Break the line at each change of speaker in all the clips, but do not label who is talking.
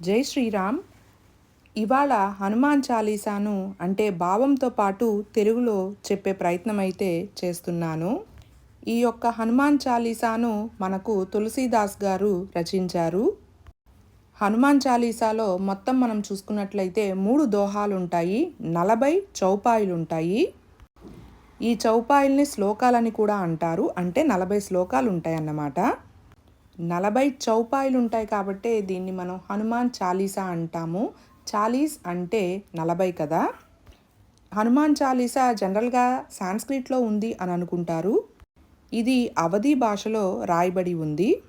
జై శ్రీరామ్. ఇవాళ హనుమాన్ చాలీసాను అంటే భావంతో పాటు తెలుగులో చెప్పే ప్రయత్నం అయితే చేస్తున్నాను. ఈ యొక్క హనుమాన్ చాలీసాను మనకు తులసీదాస్ గారు రచించారు. హనుమాన్ చాలీసాలో మొత్తం మనం చూసుకున్నట్లయితే మూడు దోహాలు ఉంటాయి నలభై చౌపాయిలు ఉంటాయి ఈ చౌపాయిల్ని శ్లోకాలని కూడా అంటారు అంటే నలభై శ్లోకాలు ఉంటాయి అన్నమాట నలభై చౌపాయిలు ఉంటాయి కాబట్టి దీన్ని మనం హనుమాన్ చాలీసా అంటాము. చాలీస్ అంటే నలభై కదా? హనుమాన్ చాలీసా జనరల్గా సాంస్క్రిట్లో ఉంది అని అనుకుంటారు. ఇది అవధి భాషలో రాయబడి ఉంది.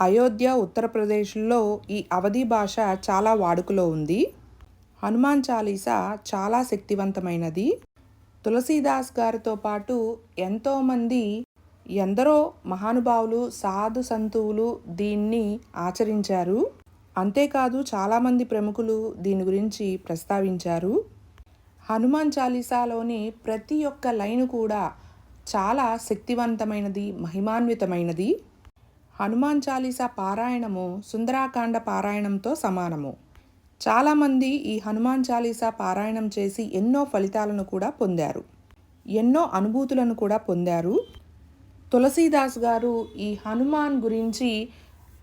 అయోధ్య ఉత్తరప్రదేశ్లో ఈ అవధి భాష చాలా వాడుకలో ఉంది. హనుమాన్ చాలీసా చాలా శక్తివంతమైనది. తులసీదాస్ గారితో పాటు ఎంతోమంది ఎందరో మహానుభావులు సాధు సంతువులు దీన్ని ఆచరించారు. అంతేకాదు చాలామంది ప్రముఖులు దీని గురించి ప్రస్తావించారు. హనుమాన్ చాలీసాలోని ప్రతి ఒక్క లైను కూడా చాలా శక్తివంతమైనది మహిమాన్వితమైనది. హనుమాన్ చాలీసా పారాయణము సుందరాకాండ పారాయణంతో సమానము. చాలామంది ఈ హనుమాన్ చాలీసా పారాయణం చేసి ఎన్నో ఫలితాలను కూడా పొందారు. ఎన్నో అనుభూతులను కూడా పొందారు. తులసీదాస్ గారు ఈ హనుమాన్ గురించి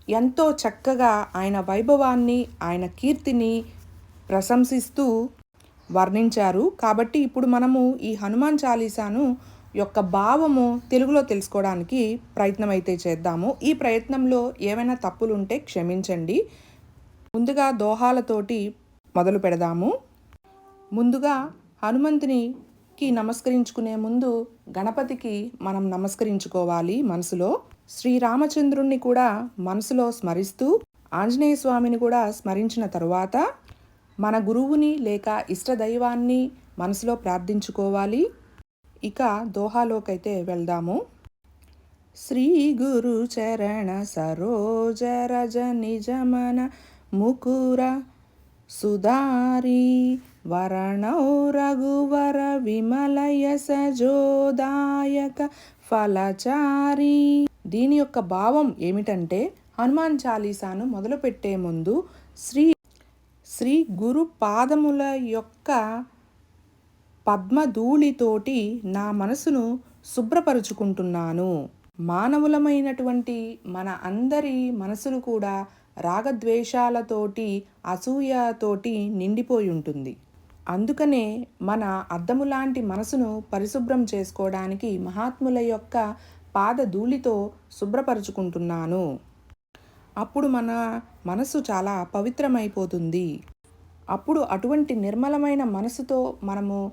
ఎంతో చక్కగా ఆయన వైభవాన్ని ఆయన కీర్తిని ప్రశంసిస్తూ వర్ణించారు. కాబట్టి ఇప్పుడు మనము ఈ హనుమాన్ చాలీసాను యొక్క భావము తెలుగులో తెలుసుకోవడానికి ప్రయత్నం అయితే చేద్దాము. ఈ ప్రయత్నంలో ఏమైనా తప్పులు ఉంటే క్షమించండి. ముందుగా దోహాలతోటి మొదలు పెడదాము. ముందుగా హనుమంతుని హనుమంతునికి నమస్కరించుకునే ముందు గణపతికి మనం నమస్కరించుకోవాలి మనసులో. శ్రీరామచంద్రుణ్ణి కూడా మనసులో స్మరిస్తూ ఆంజనేయ స్వామిని కూడా స్మరించిన తరువాత మన గురువుని లేక ఇష్టదైవాన్ని మనసులో ప్రార్థించుకోవాలి. ఇక దోహాలోకైతే వెళ్దాము. శ్రీ గురు చరణ సరోజ రజ నిజమన ముకుర సుధారి వరణౌ రఘువర విమలయ సజోదాయక ఫలచారి. దీని యొక్క భావం ఏమిటంటే హనుమాన్ చాలీసాను మొదలుపెట్టే ముందు శ్రీ శ్రీ గురు పాదముల యొక్క పద్మధూళితోటి నా మనసును శుభ్రపరుచుకుంటున్నాను. మానవులమైనటువంటి మన అందరి మనసులు కూడా రాగద్వేషాలతోటి అసూయతోటి నిండిపోయి ఉంటుంది. అందుకనే మన అద్దము లాంటి మనసును పరిశుభ్రం చేసుకోవడానికి మహాత్ముల యొక్క పాదధూళితో శుభ్రపరుచుకుంటున్నాను. అప్పుడు మన మనసు చాలా పవిత్రమైపోతుంది. అప్పుడు అటువంటి నిర్మలమైన మనసుతో మనము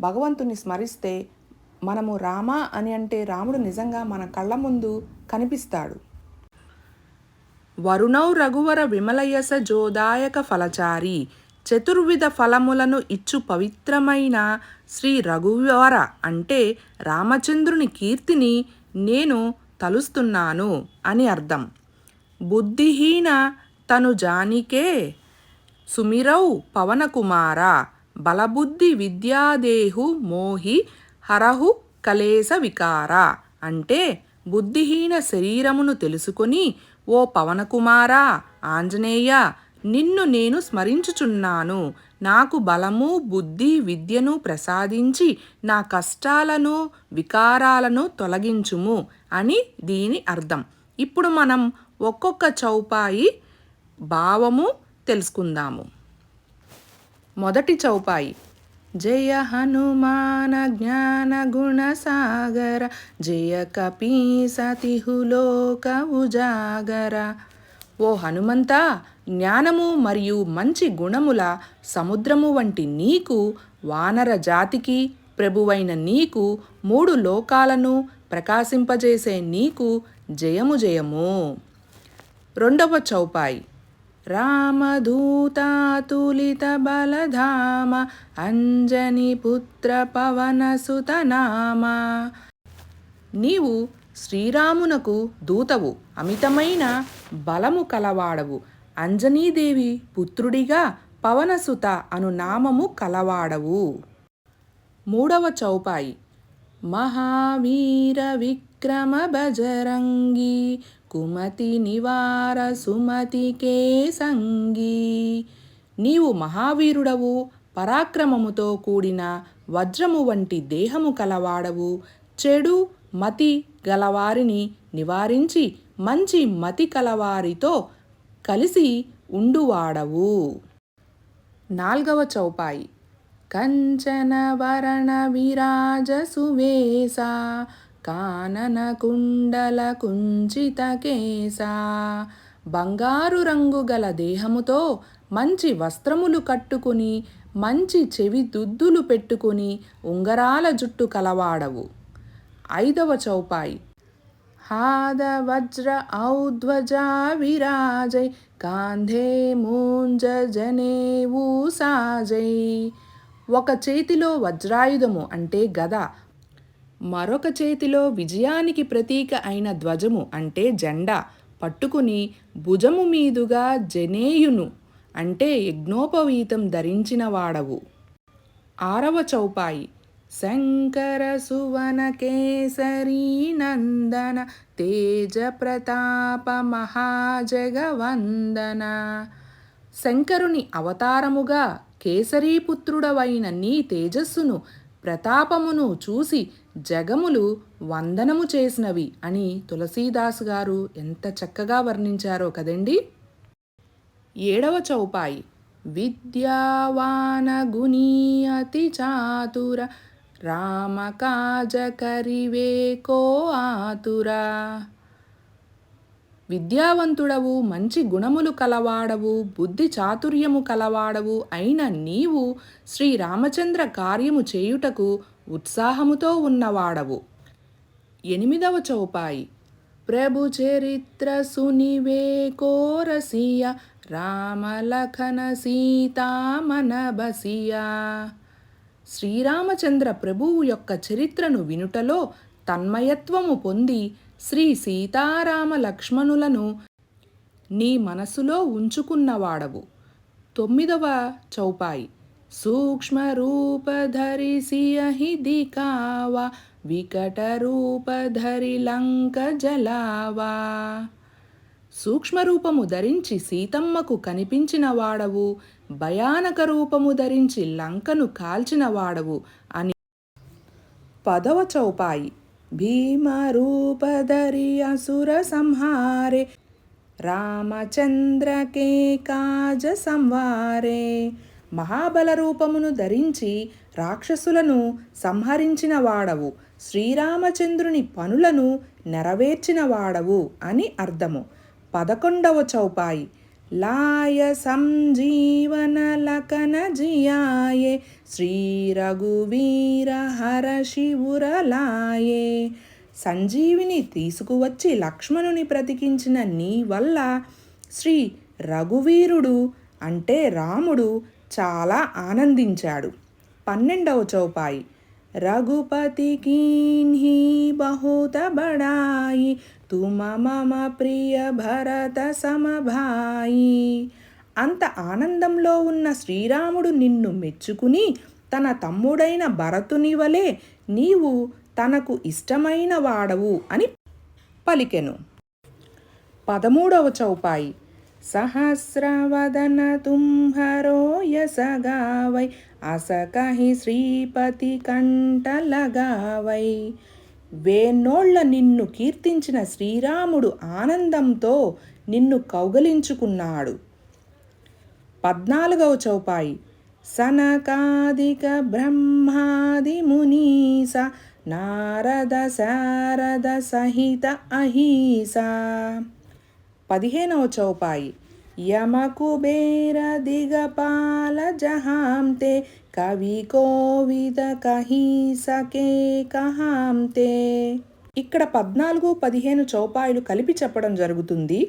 భగవంతుని స్మరిస్తే మనము రామ అని అంటే రాముడు నిజంగా మన కళ్ళ ముందు కనిపిస్తాడు. వరుణౌ రఘువర విమలయస జోదాయక ఫలచారి చతుర్విధ ఫలములను ఇచ్చు పవిత్రమైన శ్రీ రఘువర అంటే రామచంద్రుని కీర్తిని నేను తలుస్తున్నాను అని అర్థం. బుద్ధిహీన తను జానికే సుమిరౌ పవనకుమార బలబుద్ధి విద్యాదేహు మోహి హరహు కలేశ వికార అంటే బుద్ధిహీన శరీరమును తెలుసుకొని ఓ పవనకుమారా ఆంజనేయ నిన్ను నేను స్మరించుచున్నాను. నాకు బలము బుద్ధి విద్యను ప్రసాదించి నా కష్టాలను వికారాలను తొలగించుము అని దీని అర్థం. ఇప్పుడు మనం ఒక్కొక్క చౌపాయి భావము తెలుసుకుందాము. మొదటి చౌపాయి. జయ హనుమాన జ్ఞాన గుణ సాగర జయ కపీ సతిహులోక ఉజాగర. ఓ హనుమంతా జ్ఞానము మరియు మంచి గుణముల సముద్రము వంటి నీకు వానర జాతికి ప్రభువైన నీకు మూడు లోకాలను ప్రకాశింపజేసే నీకు జయము జయము. రెండవ చౌపాయి. రామధూతాతులిత బలధామ అంజని పుత్ర పవనసుతనామ నీవు శ్రీరామునకు దూతవు అమితమైన బలము కలవాడవు. అంజనీదేవి పుత్రుడిగా పవనసుత అను నామము కలవాడవు. మూడవ చౌపాయి. మహావీర విక్రమ బజరంగి కుమతి నివార సుమతి కేసంగి. నీవు మహావీరుడవు పరాక్రమముతో కూడిన వజ్రము వంటి దేహము కలవాడవు. చెడు మతి గలవారిని నివారించి మంచి మతి కలవారితో కలిసి ఉండువాడవు. నాల్గవ చౌపాయి. కంచన వరణ విరాజ సువేశ కానన కుండల కుంచిత కేస బంగారు రంగు గల దేహముతో మంచి వస్త్రములు కట్టుకుని మంచి చెవి దుద్దులు పెట్టుకుని ఉంగరాల జుట్టు కలవాడవు. ఐదవ చౌపాయి. హాద వజ్ర ఔధ్వజా విరాజై కాంధే మూంజ జనేవు సాజై ఒక చేతిలో వజ్రాయుధము అంటే గద మరొక చేతిలో విజయానికి ప్రతీక అయిన ధ్వజము అంటే జెండా. పట్టుకుని భుజము మీదుగా జనేయును అంటే యజ్ఞోపవీతం ధరించిన వాడవు. ఆరవ చౌపాయి. శంకర సువన కేసరీ నందన తేజ ప్రతాప మహాజగవందన శంకరుని అవతారముగా కేసరీపుత్రుడవైన నీ తేజస్సును ప్రతాపమును చూసి జగములు వందనము చేసినవి అని తులసీదాస్ గారు ఎంత చక్కగా వర్ణించారో కదండి. ఏడవ చౌపాయి విద్యావానగుణీ అతి చాతుర రామ కాజ కరివే కో ఆతురా. విద్యావంతుడవు మంచి గుణములు కలవాడవు బుద్ధి చాతుర్యము కలవాడవు అయిన నీవు శ్రీరామచంద్ర కార్యము చేయుటకు ఉత్సాహముతో ఉన్నవాడవు. ఎనిమిదవ చౌపాయి. ప్రభు చరిత్ర సునివే కోరసియ రామలఖన సీతామన బసియా శ్రీరామచంద్ర ప్రభువు యొక్క చరిత్రను వినుటలో తన్మయత్వము పొంది శ్రీ సీతారామ లక్ష్మణులను నీ మనసులో ఉంచుకున్నవాడవు. తొమ్మిదవ చౌపాయి. సూక్ష్మ రూపధరిసియహి దికావా వికట రూపధరి లంక జలావా సూక్ష్మరూపము ధరించి సీతమ్మకు కనిపించిన వాడవు భయానక రూపము ధరించి లంకను కాల్చిన వాడవు అని. పదవ చౌపాయి. భీమరూపధరి అసుర సంహారే. రామచంద్రకే కాజ సంవారే. మహాబల రూపమును ధరించి రాక్షసులను సంహరించిన వాడవు శ్రీరామచంద్రుని పనులను నెరవేర్చిన వాడవు అని అర్థము. పదకొండవ చౌపాయి. లాయ సంజీవన లకన జియాయే శ్రీ రఘువీర హర శివురలాయే సంజీవిని తీసుకువచ్చి లక్ష్మణుని బ్రతికించిన నీ వల్ల శ్రీ రఘువీరుడు అంటే రాముడు చాలా ఆనందించాడు. పన్నెండవ చౌపాయి రఘుపతి కీన్హి బహుత బడాయి తుమ మమ ప్రియ భరత సమభాయి అంత ఆనందంలో ఉన్న శ్రీరాముడు నిన్ను మెచ్చుకుని తన తమ్ముడైన భరతుని వలె నీవు తనకు ఇష్టమైన వాడవు అని పలికెను. పదమూడవ చౌపాయి. సహస్రవదన తుంహరో యసగావై అసకహి శ్రీపతి కంటలగావై. వేన్నోళ్ళ నిన్ను కీర్తించిన శ్రీరాముడు ఆనందంతో నిన్ను కౌగలించుకున్నాడు. పద్నాలుగవ చౌపాయి. సనకాదిక బ్రహ్మాది మునీస నారద శారద సహిత అహీస. పదిహేనవ చౌపాయి. యమకుబేర దిగపాల జహాంతే కవి కోవిద కహీసకే కహాంతే. ఇక్కడ పద్నాలుగు పదిహేను చౌపాయిలు కలిపి చెప్పడం జరుగుతుంది.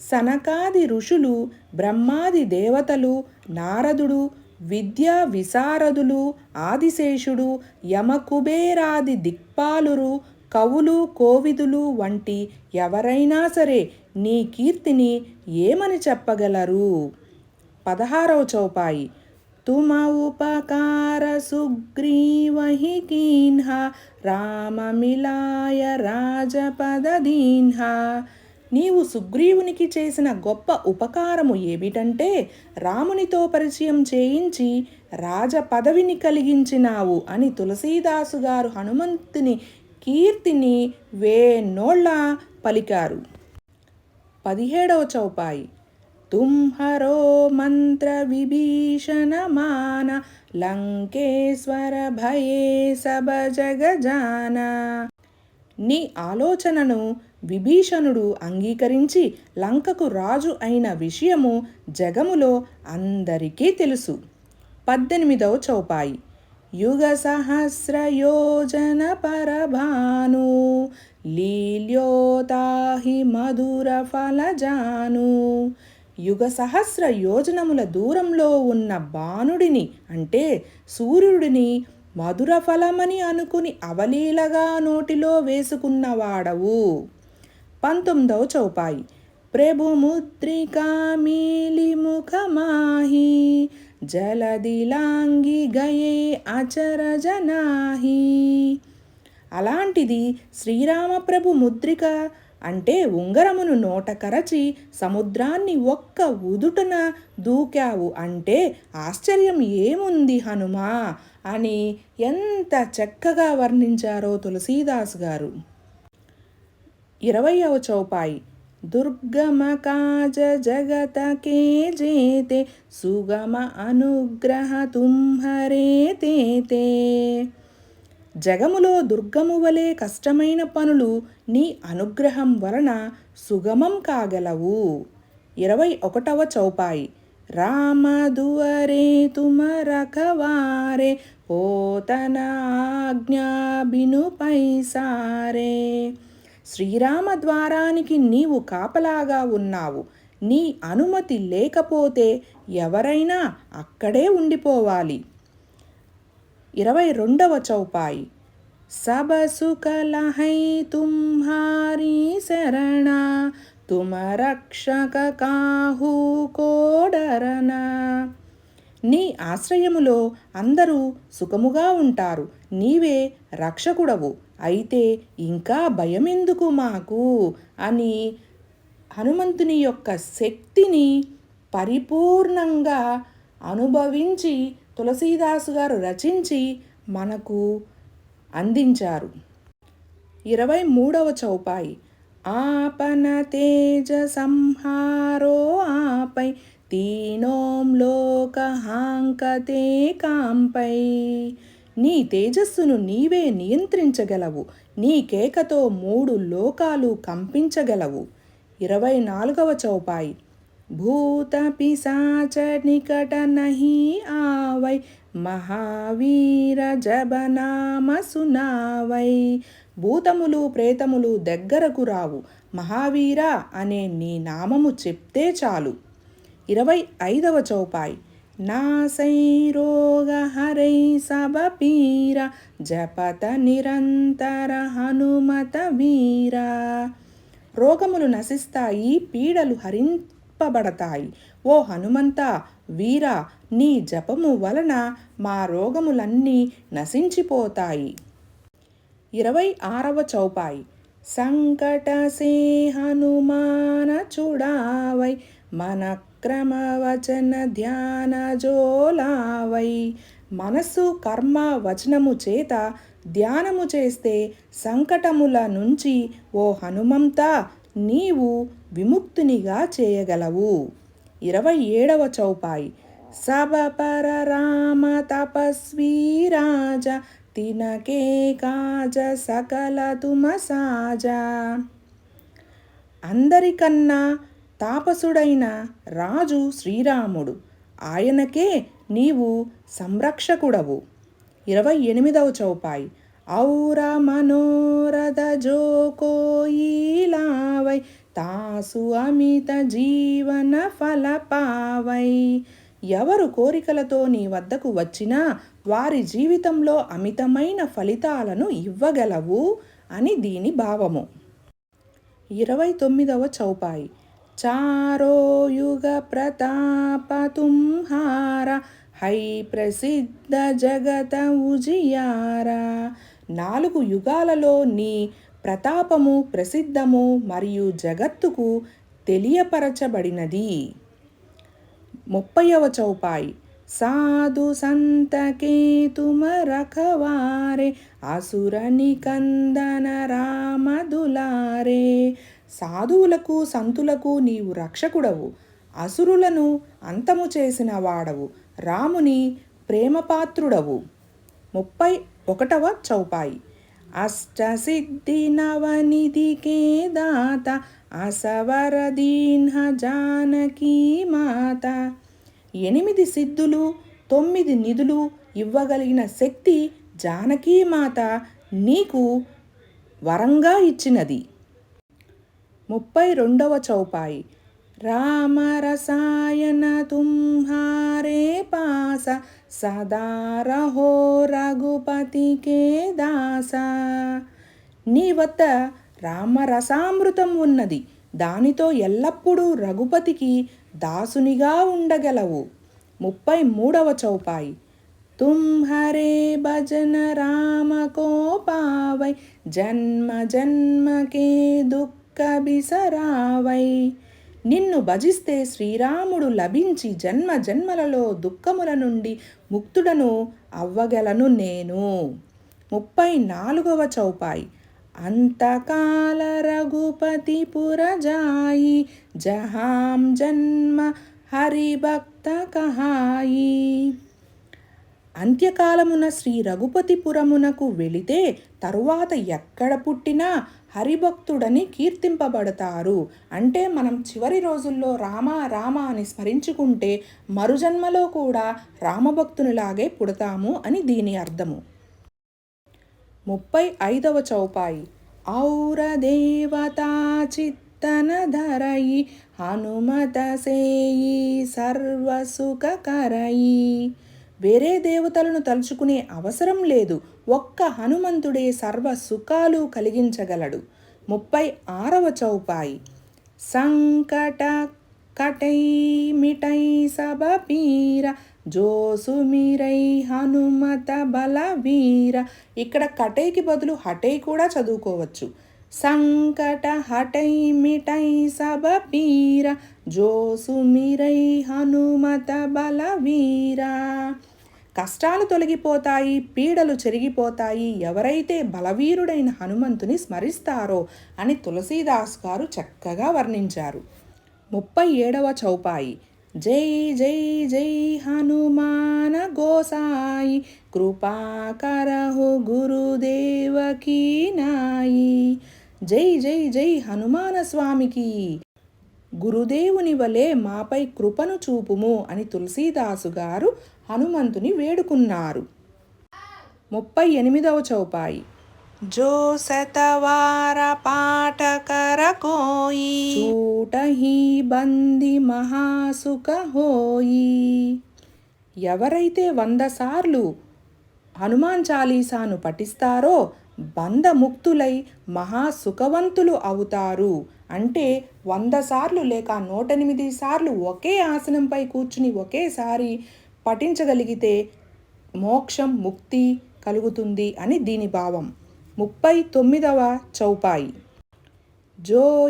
సనకాది ఋషులు బ్రహ్మాది దేవతలు నారదుడు విద్యా విశారదులు ఆదిశేషుడు యమకుబేరాది దిక్పాలురు కవులు కోవిదులు వంటి ఎవరైనా సరే నీ కీర్తిని ఏమని చెప్పగలరు? పదహారవ చౌపాయి. తుమ ఉపకార సుగ్రీవహి కీన్హ రామమిలాయ రాజపదదీన్హ నీవు సుగ్రీవునికి చేసిన గొప్ప ఉపకారము ఏమిటంటే రామునితో పరిచయం చేయించి రాజ పదవిని కలిగించినావు అని తులసీదాసు గారు హనుమంతుని కీర్తిని వేనోళ్ళ పలికారు. పదిహేడవ చౌపాయి. తుంహరో మంత్ర విభీషణ మాన లంకేశ్వర భయే సబ జగజాన. నీ ఆలోచనను విభీషణుడు అంగీకరించి లంకకు రాజు అయిన విషయము జగములో అందరికీ తెలుసు. పద్దెనిమిదవ చౌపాయి. యుగ సహస్ర యోజన పరభాను లీల్యోతాహి మధుర ఫలజాను యుగ సహస్ర యోజనముల దూరంలో ఉన్న బాణుడిని అంటే సూర్యుడిని మధుర ఫలమని అనుకుని అవలీలగా నోటిలో వేసుకున్నవాడవు. పంతొమ్మిదవ చౌపాయి. ప్రభు మీలి ముఖమాహి జలదిలాంగి గయే అచర జనాహి అలాంటిది శ్రీరామప్రభు ముద్రిక అంటే ఉంగరమును నోట కరచి సముద్రాన్ని ఒక్క ఉదుటన దూకావు అంటే ఆశ్చర్యం ఏముంది హనుమా అని ఎంత చక్కగా వర్ణించారో తులసీదాస్ గారు. ఇరవయవ చౌపాయి. దుర్గమ కాజ జగత కే జేతే సుగమ అనుగ్రహ తుంహరే తేతే జగములో దుర్గము వలె కష్టమైన పనులు నీ అనుగ్రహం వలన సుగమం కాగలవు. ఇరవై ఒకటవ చౌపాయి. రామ దువరే తుమ రఖవారే పోతన ఆజ్ఞాబిను పైసారే. శ్రీరామ ద్వారానికి నీవు కాపలాగా ఉన్నావు. నీ అనుమతి లేకపోతే ఎవరైనా అక్కడే ఉండిపోవాలి. ఇరవై రెండవ చౌపాయి. సబసుకలహై తుంహారీ శరణ తుమ రక్షక కాహు కోడరన. నీ ఆశ్రయములో అందరూ సుఖముగా ఉంటారు. నీవే రక్షకుడవు. అయితే ఇంకా భయమెందుకు మాకు? అని హనుమంతుని యొక్క శక్తిని పరిపూర్ణంగా అనుభవించి తులసీదాసు గారు రచించి మనకు అందించారు. ఇరవై మూడవ చౌపాయి. ఆపన తేజ సంహారో ఆపై తీనోం లోకహాంకతే కాంపై. నీ తేజస్సును నీవే నియంత్రించగలవు. నీ కేకతో మూడు లోకాలు కంపించగలవు. ఇరవై నాలుగవ చౌపాయి. భూత పిశాచ నికట నహి ఆవై మహావీర జబనామ సునావై. భూతములు ప్రేతములు దగ్గరకు రావు. మహావీర అనే నీ నామము చెప్తే చాలు. ఇరవై ఐదవ చౌపాయి. నాసై రోగ హరై సబ జపత నిరంతర హనుమత వీర. రోగములు నశిస్తాయి పీడలు హరింపబడతాయి. ఓ హనుమంత వీర నీ జపము వలన మా రోగములన్నీ నశించిపోతాయి. ఇరవై ఆరవ చౌపాయి. సంకట సే హనుమాన చూడావై మన క్రమవచన ధ్యాన జోలావై మనస్సు కర్మ వచనము చేత ధ్యానము చేస్తే సంకటముల నుంచి ఓ హనుమంత నీవు విముక్తునిగా చేయగలవు. ఇరవై ఏడవ చౌపాయి. సబపర రామ తపస్వీ రాజ తినకే కాజ సకల తుమసాజ అందరికన్నా తాపసుడైన రాజు శ్రీరాముడు. ఆయనకే నీవు సంరక్షకుడవు. ఇరవై ఎనిమిదవ చౌపాయి. ఔర మనోరథ జోకోయిలావై తాసు అమిత జీవన ఫలపావై ఎవరు కోరికలతో నీ వద్దకు వచ్చినా వారి జీవితంలో అమితమైన ఫలితాలను ఇవ్వగలవు అని దీని భావము. ఇరవై తొమ్మిదవ చౌపాయి. చారో యుగ హై ప్రసిద్ధ జగత ఉజియారా నాలుగు యుగాలలో నీ ప్రతాపము ప్రసిద్ధము మరియు జగత్తుకు తెలియపరచబడినది. ముప్పైవ చౌపాయి సాధు సంతకేతుమ రఖవారే అసురని కందన రామదులారే సాధువులకు సంతులకు నీవు రక్షకుడవు. అసురులను అంతము చేసిన వాడవు. రాముని ప్రేమపాత్రుడవు. ముప్పై ఒకటవ చౌపాయి. అష్టసిద్ధి నవనిధికే దాత అసవరదీన్హ జానకీ మాత. ఎనిమిది సిద్ధులు తొమ్మిది నిధులు ఇవ్వగలిగిన శక్తి జానకీమాత నీకు వరంగా ఇచ్చినది. ముప్పై రెండవ చౌపాయి. రామ రసాయన తుంహారే పాస సదా రహో రఘుపతికే దాస. నీ వద్ద రామరసామృతం ఉన్నది దానితో ఎల్లప్పుడూ రఘుపతికి దాసునిగా ఉండగలవు. ముప్పై మూడవ చౌపాయి. తుంహరే భజన రామ కో పావై జన్మ జన్మకే దుఃఖ కబిసరావై నిన్ను భజిస్తే శ్రీరాముడు లభించి జన్మ జన్మలలో దుఃఖముల నుండి ముక్తుడను అవ్వగలను నేను. ముప్పై నాలుగవ చౌపాయి. అంతకాల రఘుపతి పురజాయి. జహాం జన్మ హరిభక్త కహాయి. అంత్యకాలమున శ్రీ రఘుపతిపురమునకు వెళితే తరువాత ఎక్కడ పుట్టినా హరిభక్తుడని కీర్తింపబడతారు. అంటే మనం చివరి రోజుల్లో రామ రామ అని స్మరించుకుంటే మరుజన్మలో కూడా రామభక్తునిలాగే పుడతాము అని దీని అర్థము. ముప్పై ఐదవ చౌపాయి. ఔర దేవతా చిత్తనధరయి హనుమత సేయి సర్వసుఖకరయి వేరే దేవతలను తలుచుకునే అవసరం లేదు. ఒక్క హనుమంతుడే సర్వ సుఖాలు కలిగించగలడు. ముప్పై ఆరవ చౌపాయి. సంకట కటై మిటై సభ జోసుమిరై హనుమత బల వీర. ఇక్కడ కటైకి బదులు హటై కూడా చదువుకోవచ్చు. సంకట హటై మిటై సభ జోసుమిరై హనుమత బల వీర. కష్టాలు తొలగిపోతాయి పీడలు చెరిగిపోతాయి ఎవరైతే బలవీరుడైన హనుమంతుని స్మరిస్తారో అని తులసీదాస్ గారు చక్కగా వర్ణించారు. ముప్పై ఏడవ చౌపాయి. జై జై జై హనుమాన గోసాయి కృపాకరహు గురుదేవకీ నాయి. జై జై జై హనుమాన స్వామికి. గురుదేవుని వలె మాపై కృపను చూపుము అని తులసీదాసు గారు హనుమంతుని వేడుకున్నారు. ముప్పై ఎనిమిదవ చౌపాయి. జో శతవార పాఠకర కోయి. చూట హీ బంది మహాసుఖ హోయి. ఎవరైతే వంద సార్లు హనుమాన్ చాలీసాను పఠిస్తారో బంధముక్తులై మహాసుఖవంతులు అవుతారు. అంటే వంద సార్లు లేక నూట ఎనిమిది సార్లు ఒకే ఆసనంపై కూర్చుని ఒకేసారి పఠించగలిగితే మోక్షం ముక్తి కలుగుతుంది అని దీని భావం. ముప్పై తొమ్మిదవ చౌపాయి. జో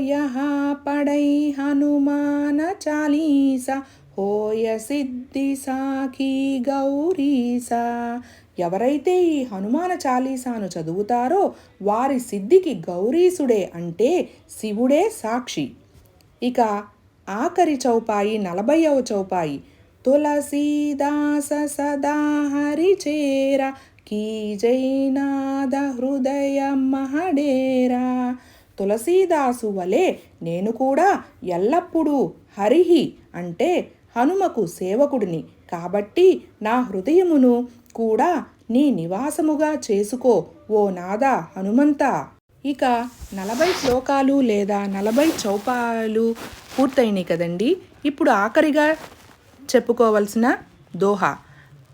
పడై హనుమాన చాలీసా హోయ సిద్ధి సాఖీ గౌరీసా. ఎవరైతే ఈ హనుమాన చాలీసాను చదువుతారో వారి సిద్ధికి గౌరీసుడే అంటే శివుడే సాక్షి. ఇక ఆఖరి చౌపాయి నలభైవ చౌపాయి. తులసీదాస సదా హరిచేర కీ జైనాద హృదయ మహడేరా తులసీదాసు వలె నేను కూడా ఎల్లప్పుడూ హరిహి అంటే హనుమకు సేవకుడిని. కాబట్టి నా హృదయమును కూడా నీ నివాసముగా చేసుకో ఓ నాద హనుమంత. ఇక నలభై శ్లోకాలు లేదా నలభై చౌపాలు పూర్తయినాయి కదండి. ఇప్పుడు ఆఖరిగా చెప్పుకోవలసిన దోహ.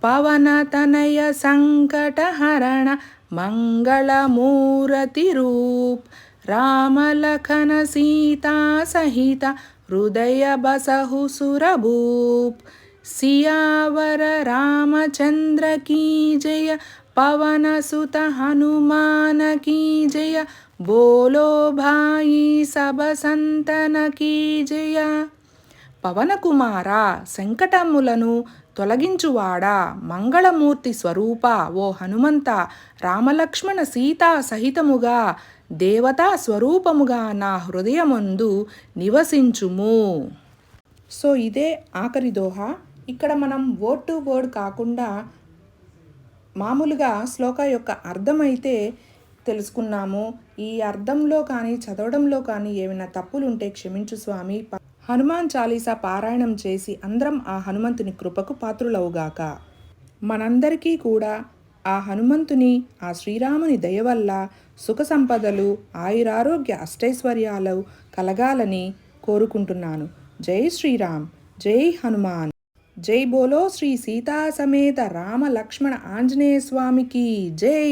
పవన తనయ సంకటహరణ మంగళమూరతి రూప్ రామలఖన సీతా సహిత హృదయ బసహు సురభూప్. సియావర రామచంద్ర కీ జయ పవన సుత హనుమాన కీ జయ బోలో భాయి సబ సంతన కీ జయ. పవనకుమార శంకటములను తొలగించువాడా మంగళమూర్తి స్వరూప ఓ హనుమంత రామలక్ష్మణ సీతా సహితముగా దేవతా స్వరూపముగా నా హృదయమందు నివసించుము. సో ఇదే ఆఖరి దోహ. ఇక్కడ మనం వర్డ్ టు వర్డ్ కాకుండా మామూలుగా శ్లోక యొక్క అర్థమైతే తెలుసుకున్నాము. ఈ అర్థంలో కానీ చదవడంలో కానీ ఏమైనా తప్పులు ఉంటే క్షమించు స్వామి. హనుమాన్ చాలీసా పారాయణం చేసి అందరం ఆ హనుమంతుని కృపకు పాత్రులవుగాక. మనందరికీ కూడా ఆ హనుమంతుని ఆ శ్రీరాముని దయ వల్ల సుఖ సంపదలు ఆయురారోగ్య అష్టైశ్వర్యాలు కలగాలని కోరుకుంటున్నాను. జై శ్రీరామ్ జై హనుమాన్. జై బోలో శ్రీ సీతా సమేత రామ లక్ష్మణ ఆంజనేయ స్వామికి జై.